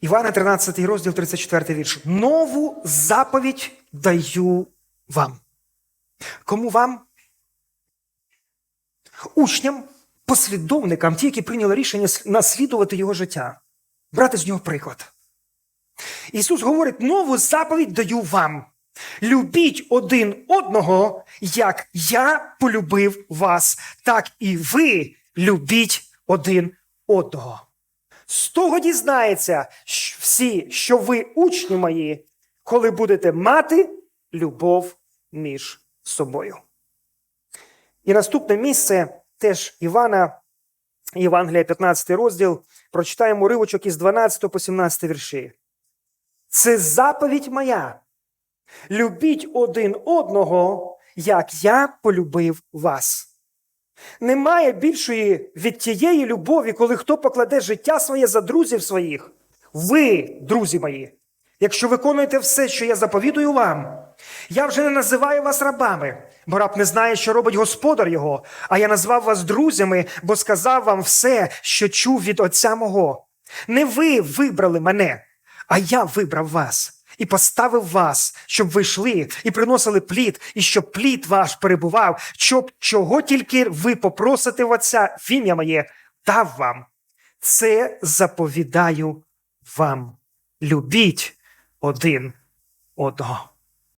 Івана 13 розділ, 34 вірш. Нову заповідь даю вам. Кому вам? Учням, послідовникам, ті, які прийняли рішення наслідувати його життя, брати з нього приклад. Ісус говорить: нову заповідь даю вам. Любіть один одного, як я полюбив вас, так і ви любіть один одного. З того дізнається всі, що ви учні мої, коли будете мати любов між собою. І наступне місце теж Івана, Євангелія, 15 розділ. Прочитаємо уривочок із 12 по 17 вірші. Це заповідь моя. Любіть один одного, як я полюбив вас. Немає більшої від тієї любові, коли хто покладе життя своє за друзів своїх. Ви, друзі мої, якщо виконуєте все, що я заповідую вам, я вже не називаю вас рабами, бо раб не знає, що робить господар його, а я назвав вас друзями, бо сказав вам все, що чув від отця мого. Не ви вибрали мене, а я вибрав вас і поставив вас, щоб ви йшли і приносили плід, і щоб плід ваш перебував, щоб чого тільки ви попросите в Отця в ім'я моє, дав вам. Це заповідаю вам. Любіть один одного.